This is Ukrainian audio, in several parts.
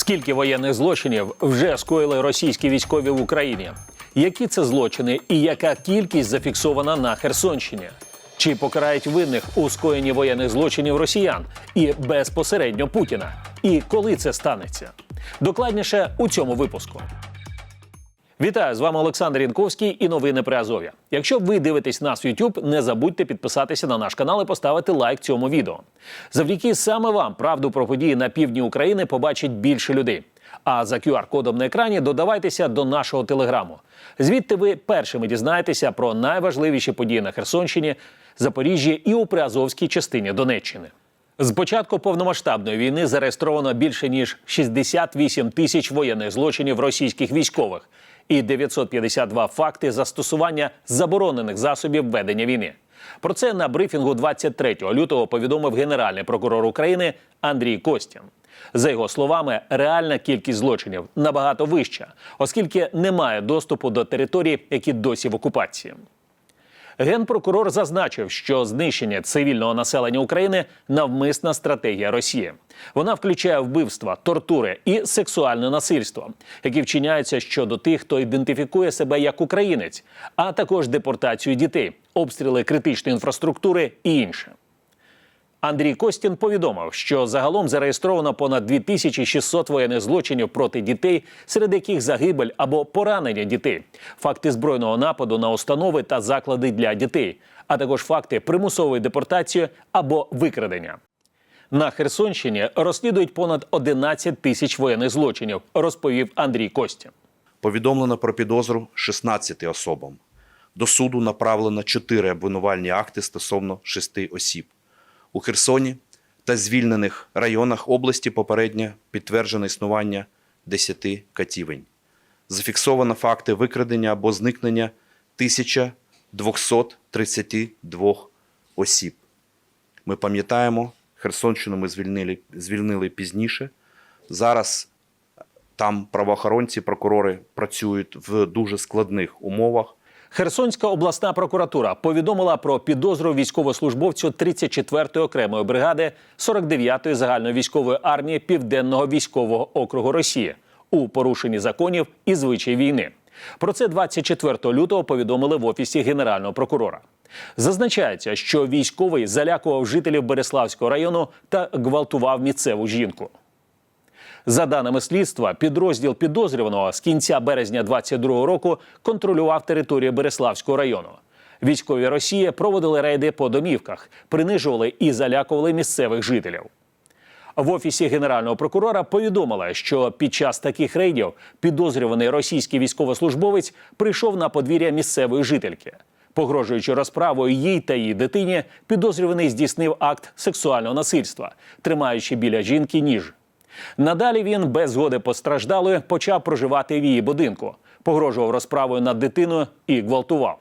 Скільки воєнних злочинів вже скоїли російські військові в Україні? Які це злочини і яка кількість зафіксована на Херсонщині? Чи покарають винних у скоєнні воєнних злочинів росіян і безпосередньо Путіна? І коли це станеться? Докладніше у цьому випуску. Вітаю з вами Олександр Янковський і новини при Азов'я. Якщо ви дивитесь нас в YouTube, не забудьте підписатися на наш канал і поставити лайк цьому відео. Завдяки саме вам правду про події на півдні України побачить більше людей. А за QR-кодом на екрані додавайтеся до нашого телеграму. Звідти ви першими дізнаєтеся про найважливіші події на Херсонщині, Запоріжжі і у Приазовській частині Донеччини. З початку повномасштабної війни зареєстровано більше ніж 68 тисяч воєнних злочинів російських військових і 952 факти застосування заборонених засобів ведення війни. Про це на брифінгу 23 лютого повідомив генеральний прокурор України Андрій Костін. За його словами, реальна кількість злочинів набагато вища, оскільки немає доступу до територій, які досі в окупації. Генпрокурор зазначив, що знищення цивільного населення України навмисна стратегія Росії. Вона включає вбивства, тортури і сексуальне насильство, які вчиняються щодо тих, хто ідентифікує себе як українець, а також депортацію дітей, обстріли критичної інфраструктури і інше. Андрій Костін повідомив, що загалом зареєстровано понад 2600 воєнних злочинів проти дітей, серед яких загибель або поранення дітей, факти збройного нападу на установи та заклади для дітей, а також факти примусової депортації або викрадення. На Херсонщині розслідують понад 11 тисяч воєнних злочинів, розповів Андрій Костін. Повідомлено про підозру 16 особам. До суду направлено 4 обвинувальні акти стосовно 6 осіб. У Херсоні та звільнених районах області попередньо підтверджено існування 10 катівень. Зафіксовано факти викрадення або зникнення 1232 осіб. Ми пам'ятаємо, Херсонщину ми звільнили, звільнили пізніше. Зараз там правоохоронці, прокурори працюють в дуже складних умовах. Херсонська обласна прокуратура повідомила про підозру військовослужбовцю 34-ї окремої бригади 49-ї загальної військової армії Південного військового округу Росії у порушенні законів і звичай війни. Про це 24 лютого повідомили в офісі генерального прокурора. Зазначається, що військовий залякував жителів Береславського району та гвалтував місцеву жінку. За даними слідства, підрозділ підозрюваного з кінця березня 22 року контролював територію Береславського району. Військові Росії проводили рейди по домівках, принижували і залякували місцевих жителів. В офісі генерального прокурора повідомили, що під час таких рейдів підозрюваний російський військовослужбовець прийшов на подвір'я місцевої жительки. Погрожуючи розправою їй та її дитині, підозрюваний здійснив акт сексуального насильства, тримаючи біля жінки ніж. Надалі він без згоди постраждалої почав проживати в її будинку, погрожував розправою над дитиною і гвалтував.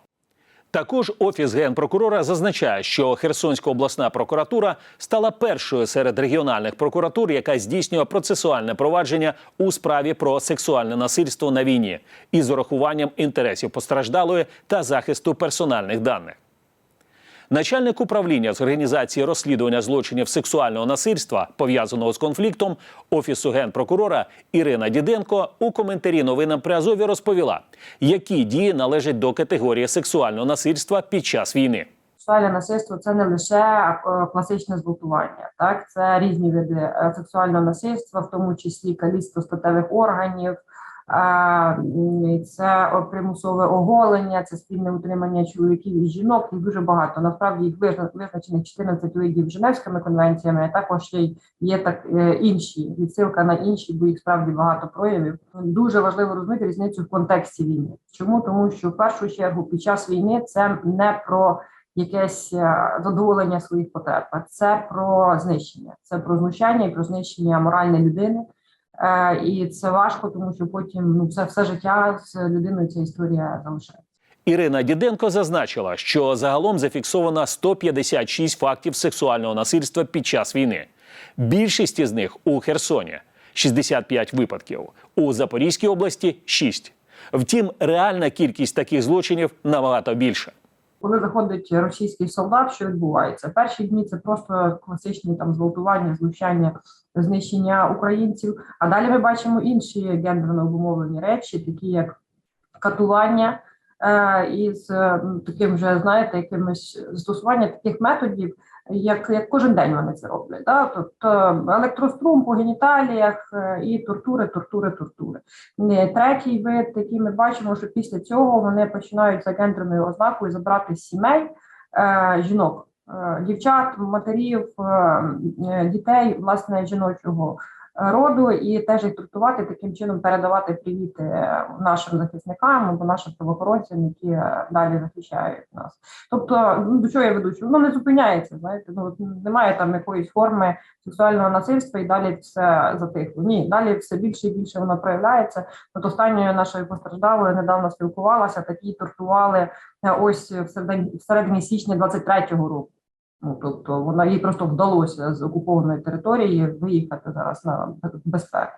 Також офіс генпрокурора зазначає, що Херсонська обласна прокуратура стала першою серед регіональних прокуратур, яка здійснює процесуальне провадження у справі про сексуальне насильство на війні із урахуванням інтересів постраждалої та захисту персональних даних. Начальник управління з організації розслідування злочинів сексуального насильства, пов'язаного з конфліктом офісу генпрокурора Ірина Діденко у коментарі новинам при Азові розповіла, які дії належать до категорії сексуального насильства під час війни. Сексуальне насильство це не лише е, класичне зґвалтування, так це різні види е, сексуального насильства, в тому числі каліцтво статевих органів, це примусове оголення, це спільне утримання чоловіків і жінок. Їх дуже багато. Насправді їх визна- визначених 14 видів Женевськими конвенціями. а Також є, є так е, інші відсилка на інші, бо їх справді багато проявів. Дуже важливо розуміти різницю в контексті війни. Чому тому, що в першу чергу під час війни це не про якесь е, задоволення своїх потреб, це про знищення, це про знущання і про знищення моральної людини. Е, І це важко, тому що потім ну все, все життя з людиною ця історія залишається. Ірина Діденко зазначила, що загалом зафіксовано 156 фактів сексуального насильства під час війни. Більшість із них у Херсоні 65 випадків, у Запорізькій області 6. Втім, реальна кількість таких злочинів набагато більша. Коли заходить російський солдат, що відбувається? Перші дні це просто класичні там зґвалтування, знущання знищення українців. А далі ми бачимо інші гендерно обумовлені речі, такі як катування е, із е, таким вже знаєте, якимось застосування таких методів, як, як кожен день вони це роблять. Да? Тобто електрострум по геніталіях е, і тортури, тортури, тортури. Третій вид, який ми бачимо, що після цього вони починають за гендерною ознакою забрати сімей е, жінок, дівчат, матерів, е, е, дітей власне жіночого е, роду, і теж їх тортувати таким чином, передавати привіти е, нашим захисникам або нашим правоохоронцям, які е, далі захищають нас. Тобто, ну до чого я веду? Воно не зупиняється. Знаєте, ну немає там якоїсь форми сексуального насильства, і далі все затихло. Ні, далі все більше і більше воно проявляється. От останньою нашою постраждалою недавно спілкувалася, такі тортували е, ось в середині січня 23-го року. Ну тобто вона їй просто вдалося з окупованої території виїхати зараз на безпеку.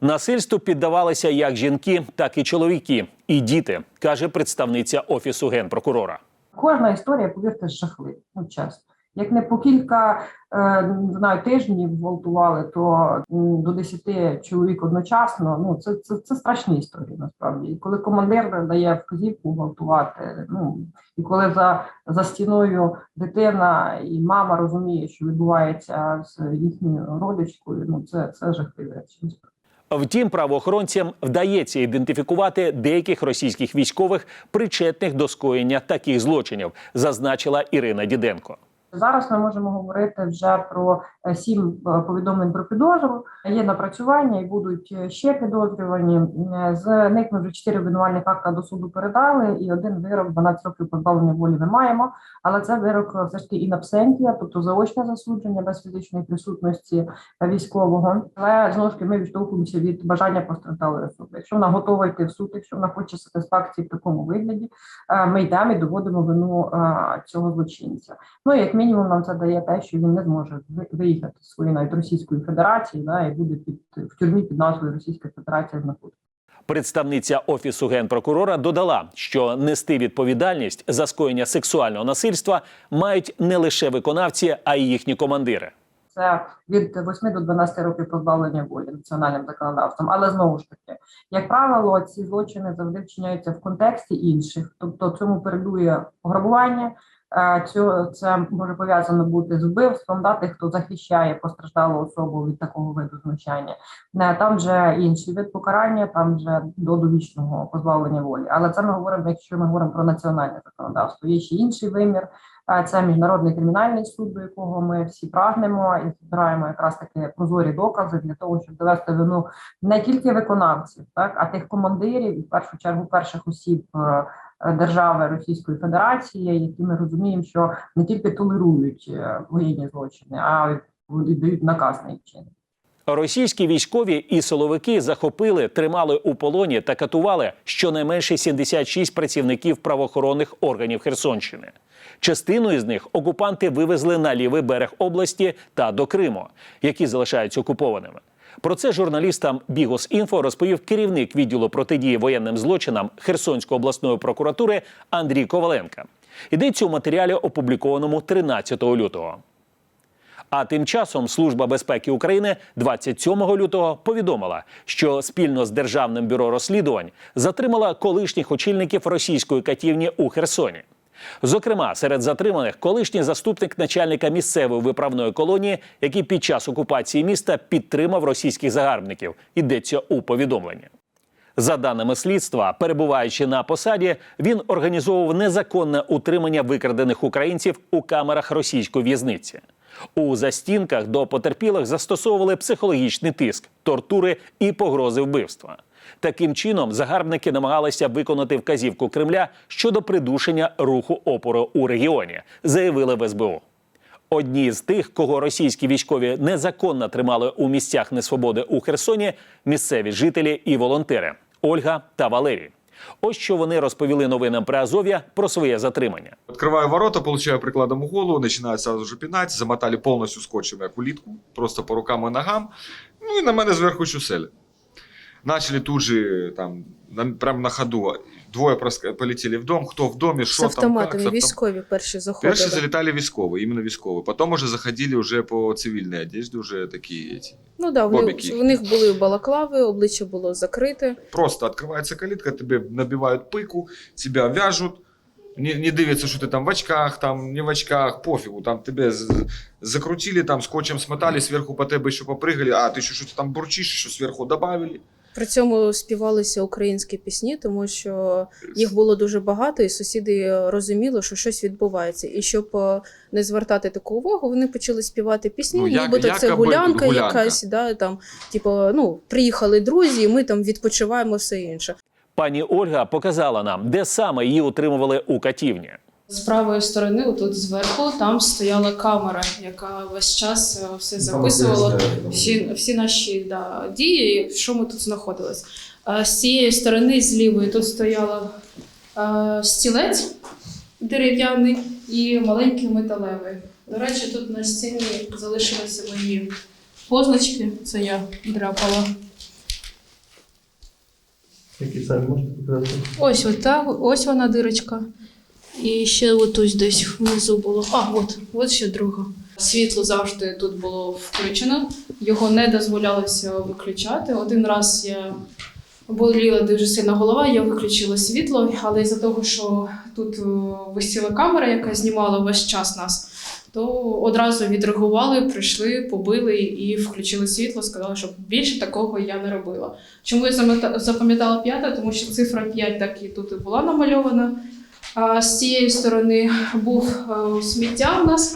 Насильству піддавалися як жінки, так і чоловіки, і діти, каже представниця офісу генпрокурора. Кожна історія, повірте, жахлива, ну чесно. Як не по кілька е, не знаю, тижнів гвалтували, то до 10 чоловік одночасно. Ну це, це, це страшні історії насправді. І коли командир дає вказівку гвалтувати, ну і коли за, за стіною дитина і мама розуміє, що відбувається з їхньою родичкою, ну це, це жахливі речі. Втім, правоохоронцям вдається ідентифікувати деяких російських військових, причетних до скоєння таких злочинів, зазначила Ірина Діденко. Зараз ми можемо говорити вже про е, сім е, повідомлень про підозру. Є напрацювання і будуть е, ще підозрювані. З них ми вже чотири обвинувальних акта до суду передали, і один вирок 12 років позбавлення волі ми маємо. Але це вирок все ж таки інабсентія, тобто заочне засудження без фізичної присутності військового. Але знову ж таки ми відштовхуємося від бажання постраждалої особи. Якщо вона готова йти в суд, якщо вона хоче сатисфакції в такому вигляді, ми йдемо і доводимо вину цього злочинця. Ну як мінімум, нам це дає те, що він не зможе виїхати з своєї навіть Російської Федерації, да, і буде під в тюрмі під назвою Російська Федерація знаходитися. Представниця офісу генпрокурора додала, що нести відповідальність за скоєння сексуального насильства мають не лише виконавці, а й їхні командири. Це від 8 до 12 років позбавлення волі національним законодавством. Але знову ж таки, як правило, ці злочини завжди вчиняються в контексті інших, тобто цьому передує пограбування. Е, Цю це може пов'язано бути з вбивством, да, тих, хто захищає постраждалу особу від такого виду знущання. Не там вже інший вид покарання, там вже до довічного позбавлення волі. Але це ми говоримо, якщо ми говоримо про національне законодавство. Є ще інший вимір. Е, Це міжнародний кримінальний суд, до якого ми всі прагнемо і збираємо якраз таки прозорі докази для того, щоб довести вину не тільки виконавців, так а тих командирів, в першу чергу перших осіб е, е, держави Російської Федерації, які ми розуміємо, що не тільки толерують е, воєнні злочини, а й дають наказ на їх вчинення. Російські військові і силовики захопили, тримали у полоні та катували щонайменше 76 працівників правоохоронних органів Херсонщини. Частину із них окупанти вивезли на лівий берег області та до Криму, які залишаються окупованими. Про це журналістам Бігос.Інфо розповів керівник відділу протидії воєнним злочинам Херсонської обласної прокуратури Андрій Коваленка. Йдеться у матеріалі, опублікованому 13 лютого. А тим часом Служба безпеки України 27 лютого повідомила, що спільно з Державним бюро розслідувань затримала колишніх очільників російської катівні у Херсоні. Зокрема, серед затриманих колишній заступник начальника місцевої виправної колонії, який під час окупації міста підтримав російських загарбників. Йдеться у повідомленні. За даними слідства, перебуваючи на посаді, він організовував незаконне утримання викрадених українців у камерах російської в'язниці. У застінках до потерпілих застосовували психологічний тиск, тортури і погрози вбивства. Таким чином, загарбники намагалися виконати вказівку Кремля щодо придушення руху опору у регіоні, заявили в СБУ. Одні з тих, кого російські військові незаконно тримали у місцях несвободи у Херсоні, місцеві жителі і волонтери Ольга та Валерій. Ось що вони розповіли новинам при Азов'я про своє затримання. Открываю ворота, получаю прикладом в голову, начинаю сразу же пинать, повністю скотчем як улітку, просто по рукам і ногам, ну і на мене зверху чуселі. Начали тут же, там, на, прямо на ходу, двое проск- полетели в дом, кто в доме, З что там, как. автоматами з автом- військові перші заходили. Перші залітали військові, іменно військові. Потім уже заходили вже по цивільній одежді, вже такі эти. Ну да, бобіки. у них були балаклави, обличчя було закрите. Просто відкривається калітка, тебе набивають пику, тебя вяжуть, не, не дивляться, що ти там в очках, там не в очках, пофігу, там тебе з- закрутили, там скотчем смотали, зверху по тебе ще попригали, а ти ще щось там бурчиш, що зверху добавили. При цьому співалися українські пісні, тому що їх було дуже багато, і сусіди розуміли, що щось відбувається. І щоб е, не звертати таку увагу, вони почали співати пісні, Ну, як- нібито це гулянка, гулянка. якась, да, там, типу, ну, приїхали друзі, і ми там відпочиваємо все інше. Пані Ольга показала нам, де саме її утримували у катівні. З правої сторони, отут зверху, там стояла камера, яка весь час е, все записувала. Всі, всі наші да, дії, що ми тут знаходились. Е, З цієї сторони, з лівої, тут стояла е, стілець дерев'яний і маленький металевий. До речі, тут на стіні залишилися мої позначки, це я дряпала. Які самі можете показати? Ось ота, ось вона дирочка. І ще отось десь внизу було. А, от, от ще друга. Світло завжди тут було включено, його не дозволялося виключати. Один раз я боліла дуже сильно голова, я виключила світло, але із-за того, що тут е, висіла камера, яка знімала весь час нас, то одразу відреагували, прийшли, побили і включили світло, сказали, щоб більше такого я не робила. Чому я запам'ятала п'ята? Тому що цифра 5 так і тут і була намальована. З цієї сторони був е, сміття в нас.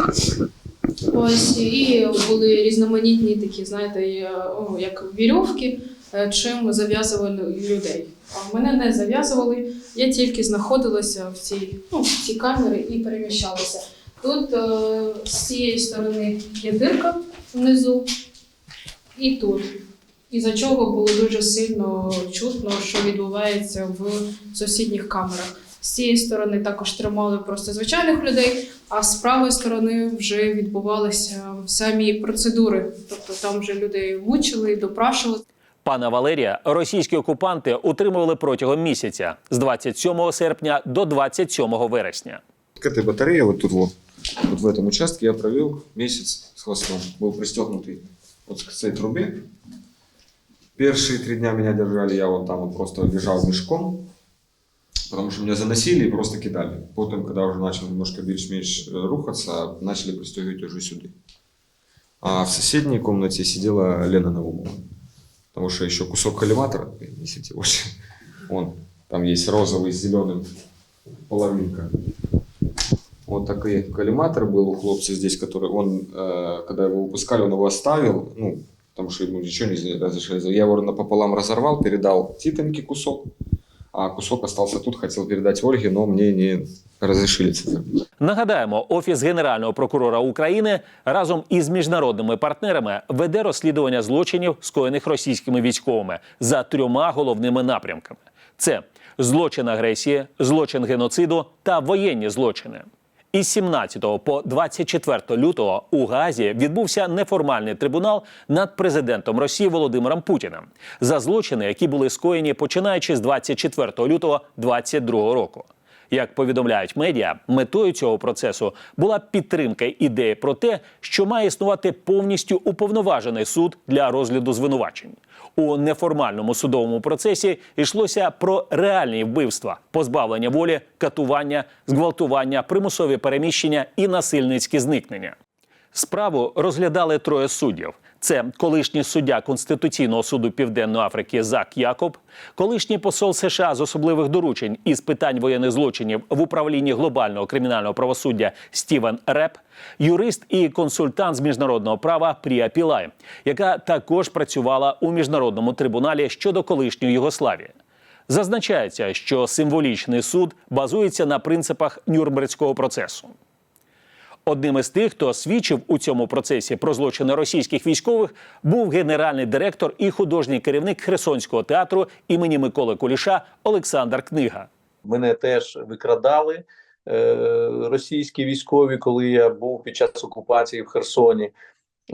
Ось і були різноманітні такі, знаєте, е, як вірьовки, е, чим зав'язували людей. А мене не зав'язували, я тільки знаходилася в цій, ну, в цій камері і переміщалася. Тут е, з цієї сторони є дирка внизу, і тут. Із-за чого було дуже сильно чутно, що відбувається в сусідніх камерах. З цієї сторони також тримали просто звичайних людей, а з правої сторони вже відбувалися самі процедури. Тобто там вже людей мучили, допрашували. Пана Валерія російські окупанти утримували протягом місяця з 27 серпня до 27 вересня. К этой батарее, вот тут вот, вот в этом участке я провел месяц с хвостом. Был пристегнутый вот к этой трубе. Первые три дня меня держали, я вот там вот просто лежал мешком, Потому что меня заносили и просто кидали. Потом, когда уже начал немножко більш-менш э, рухаться, начали пристегивать уже сюда. А в соседней комнате сидела Лена Наумова. Потому что еще кусок коллиматора, несите очень. Он, там есть розовый с зеленым половинка. Вот такой коллиматор был у хлопца здесь, который он, э, когда его выпускали, он его оставил, ну, потому что ему ничего не разрешили. Я его напополам разорвал, передал Титоньке кусок, а кусок остался тут, хотел передать Ольге, но мне не разрешили це. Нагадаємо, офіс генерального прокурора України разом із міжнародними партнерами веде розслідування злочинів, скоєних російськими військовими за трьома головними напрямками: це злочин агресії, злочин геноциду та воєнні злочини. Із 17 по 24 лютого у Газі відбувся неформальний трибунал над президентом Росії Володимиром Путіним за злочини, які були скоєні починаючи з 24 лютого 2022 року. Як повідомляють медіа, метою цього процесу була підтримка ідеї про те, що має існувати повністю уповноважений суд для розгляду звинувачень. У неформальному судовому процесі йшлося про реальні вбивства, позбавлення волі, катування, зґвалтування, примусові переміщення і насильницькі зникнення. Справу розглядали троє суддів: це колишній суддя Конституційного суду Південної Африки Зак Якоб, колишній посол США з особливих доручень із питань воєнних злочинів в управлінні глобального кримінального правосуддя Стівен Реп, юрист і консультант з міжнародного права Прія Пілай, яка також працювала у міжнародному трибуналі щодо колишньої Югославії. Зазначається, що символічний суд базується на принципах Нюрнберзького процесу. Одним із тих, хто свідчив у цьому процесі про злочини російських військових, був генеральний директор і художній керівник Херсонського театру імені Миколи Куліша Олександр Книга. Мене теж викрадали е, російські військові, коли я був під час окупації в Херсоні.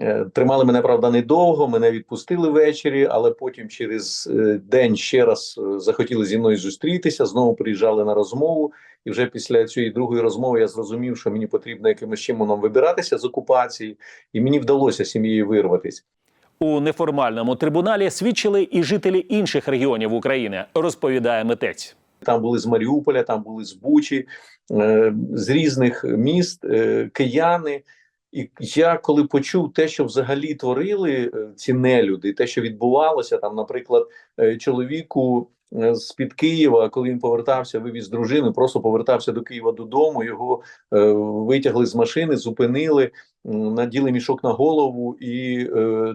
Е, Тримали мене, правда, недовго, мене відпустили ввечері, але потім через е, день ще раз е, захотіли зі мною зустрітися, знову приїжджали на розмову. І вже після цієї другої розмови я зрозумів, що мені потрібно якимось чином вибиратися з окупації, і мені вдалося сім'єю вирватися. У неформальному трибуналі свідчили і жителі інших регіонів України, розповідає митець. Там були з Маріуполя, там були з Бучі, з різних міст, кияни. І я коли почув те, що взагалі творили е, ці нелюди, те, що відбувалося, там, наприклад, е, чоловіку е, з під Києва, коли він повертався, вивіз дружину, просто повертався до Києва додому. Його витягли з машини, зупинили, наділи мішок на голову і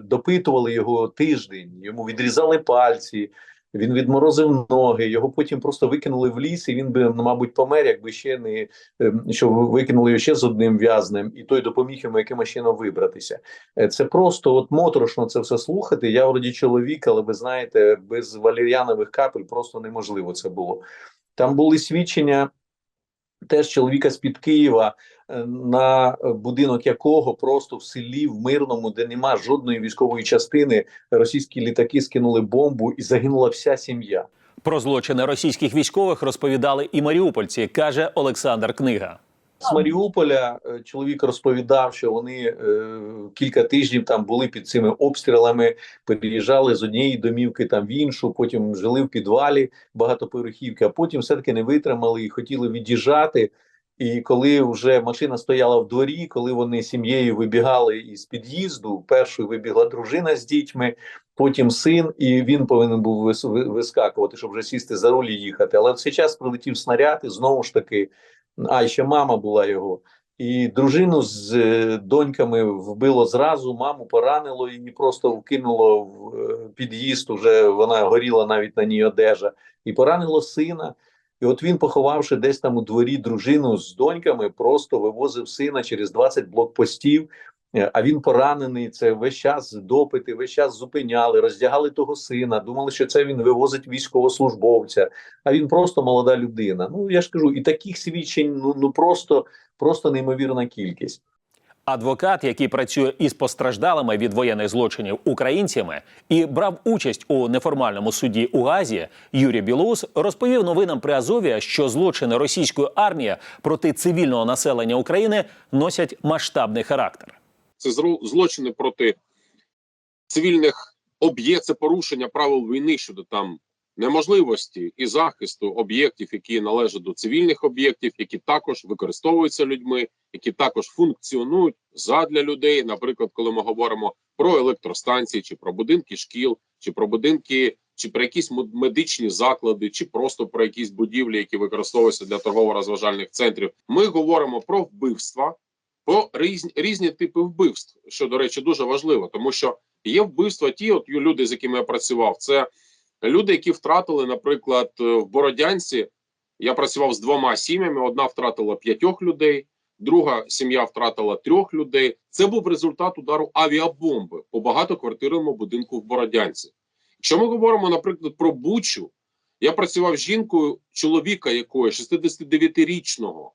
допитували його тиждень. Йому відрізали пальці. Він відморозив ноги, його потім просто викинули в ліс, і він би, ну, мабуть, помер, якби ще не ем, що викинули його ще з одним в'язнем, і той допоміг йому якимось чином вибратися. Е, Це просто от моторошно це все слухати. Я вроді чоловік, але ви знаєте, без валер'янових капель просто неможливо це було. Там були свідчення теж чоловіка з під Києва, на будинок якого просто в селі в мирному, де нема жодної військової частини, російські літаки скинули бомбу і загинула вся сім'я. Про злочини російських військових розповідали і маріупольці, каже Олександр Книга. З Маріуполя е, чоловік розповідав, що вони е, кілька тижнів там були під цими обстрілами, переїжджали з однієї домівки там в іншу, потім жили в підвалі багатоповерхівки, а потім все-таки не витримали і хотіли від'їжджати. І коли вже машина стояла в дворі, коли вони сім'єю вибігали із під'їзду, першою вибігла дружина з дітьми, потім син, і він повинен був вис- вискакувати, щоб вже сісти за руль і їхати. Але в цей час прилетів снаряд, і знову ж таки, а ще мама була його. І дружину з е, доньками вбило зразу, маму поранило і просто вкинуло в е, під'їзд. Уже вона горіла навіть на ній одежа, і поранило сина. І от він, поховавши десь там у дворі дружину з доньками, просто вивозив сина через 20 блокпостів. Е, А він поранений. Це весь час допити, весь час зупиняли, роздягали того сина. Думали, що це він вивозить військовослужбовця. А він просто молода людина. Ну я ж кажу, і таких свідчень ну, ну просто, просто неймовірна кількість. Адвокат, який працює із постраждалими від воєнних злочинів українцями і брав участь у неформальному суді у Газі, Юрій Білоус розповів новинам при Азові, що злочини російської армії проти цивільного населення України носять масштабний характер. це злочини проти цивільних об'єктів, це порушення правил війни щодо там неможливості і захисту об'єктів, які належать до цивільних об'єктів, які також використовуються людьми, які також функціонують задля людей. Наприклад, коли ми говоримо про електростанції, чи про будинки шкіл, чи про будинки, чи про якісь мед- медичні заклади, чи просто про якісь будівлі, які використовуються для торгово-розважальних центрів, ми говоримо про вбивства про різні, різні типи вбивств, що до речі дуже важливо, тому що є вбивства. Ті, от люди, з якими я працював, це люди, які втратили, наприклад, е, в Бородянці. Я працював з двома сім'ями. Одна втратила п'ятьох людей, друга сім'я втратила трьох людей. Це був результат удару авіабомби по багатоквартирному будинку в Бородянці. Якщо ми говоримо, наприклад, про Бучу, я працював з жінкою чоловіка, якої 69-річного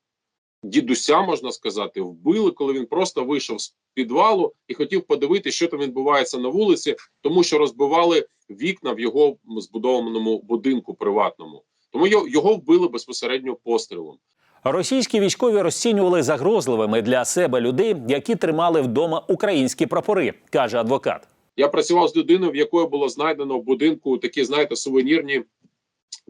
дідуся, можна сказати, вбили, коли він просто вийшов з підвалу і хотів подивитися, що там відбувається на вулиці, тому що розбивали вікна в його збудованому будинку приватному. Тому його, вбили безпосередньо пострілом. Російські військові розцінювали загрозливими для себе людей, які тримали вдома українські прапори, каже адвокат. Я працював з людиною, в якої було знайдено в будинку такі, знаєте, сувенірні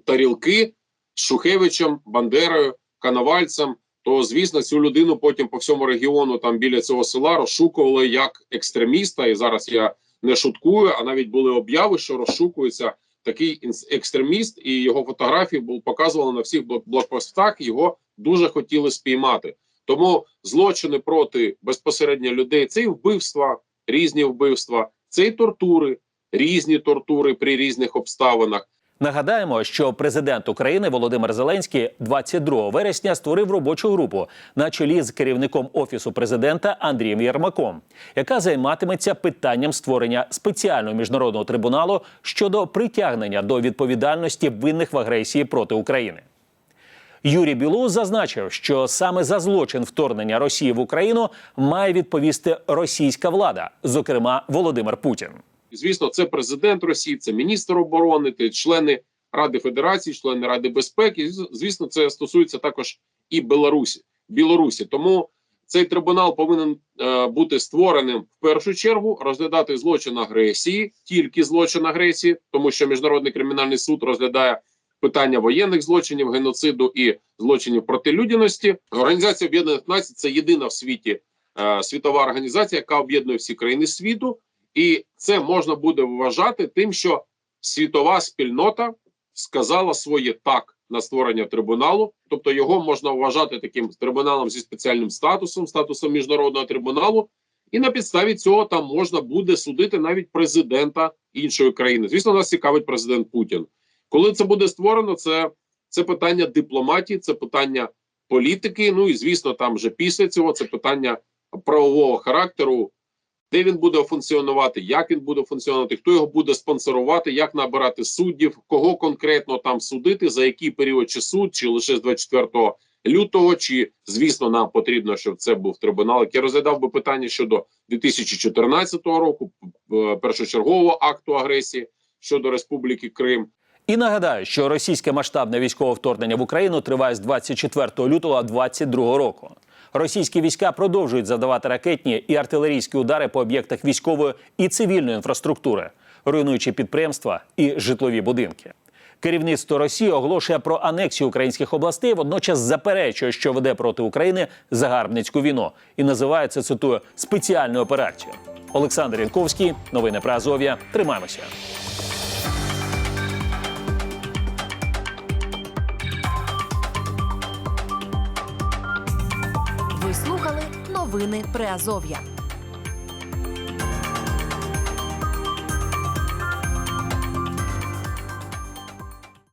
тарілки з Шухевичем, Бандерою, Коновальцем. То звісно, цю людину потім по всьому регіону, там біля цього села, розшукували як екстреміста. І зараз я не шуткую, а навіть були обяви, що розшукується такий екстреміст, і його фотографії були показували на всіх блок- блокпостах. Його дуже хотіли спіймати. Тому злочини проти безпосередньо людей це і вбивства, різні вбивства, це і тортури, різні тортури при різних обставинах. Нагадаємо, що президент України Володимир Зеленський 22 вересня створив робочу групу на чолі з керівником офісу президента Андрієм Єрмаком, яка займатиметься питанням створення спеціального міжнародного трибуналу щодо притягнення до відповідальності винних в агресії проти України. Юрій Білоус зазначив, що саме за злочин вторгнення Росії в Україну має відповісти російська влада, зокрема Володимир Путін. Звісно, це президент Росії, це міністр оборони, це члени Ради Федерації, члени Ради безпеки. Звісно, це стосується також і Білорусі. Білорусі. Тому цей трибунал повинен е, бути створеним в першу чергу, розглядати злочин агресії, тільки злочин агресії, тому що міжнародний кримінальний суд розглядає питання воєнних злочинів, геноциду і злочинів проти людяності. Організація Об'єднаних Націй це єдина в світі е, світова організація, яка об'єднує всі країни світу. І це можна буде вважати тим, що світова спільнота сказала своє так на створення трибуналу, тобто його можна вважати таким трибуналом зі спеціальним статусом, статусом міжнародного трибуналу, і на підставі цього там можна буде судити навіть президента іншої країни. Звісно, нас цікавить президент Путін. Коли це буде створено, це, це питання дипломатії, це питання політики. Ну і звісно, там вже після цього це питання правового характеру де він буде функціонувати, як він буде функціонувати, хто його буде спонсорувати, як набирати суддів, кого конкретно там судити, за який період чи суд, чи лише з 24 лютого, чи звісно, нам потрібно, щоб це був трибунал, який розглядав би питання щодо 2014 року, е, першочергового акту агресії щодо Республіки Крим. І нагадаю, що російське масштабне військове вторгнення в Україну триває з 24 лютого 2022 року. Російські війська продовжують завдавати ракетні і артилерійські удари по об'єктах військової і цивільної інфраструктури, руйнуючи підприємства і житлові будинки. Керівництво Росії оголошує про анексію українських областей, водночас заперечує, що веде проти України загарбницьку війну, і називає це цитую спеціальною операцією. Олександр Янковський, новини про Азов'я. Тримаємося. Новини Приазов'я.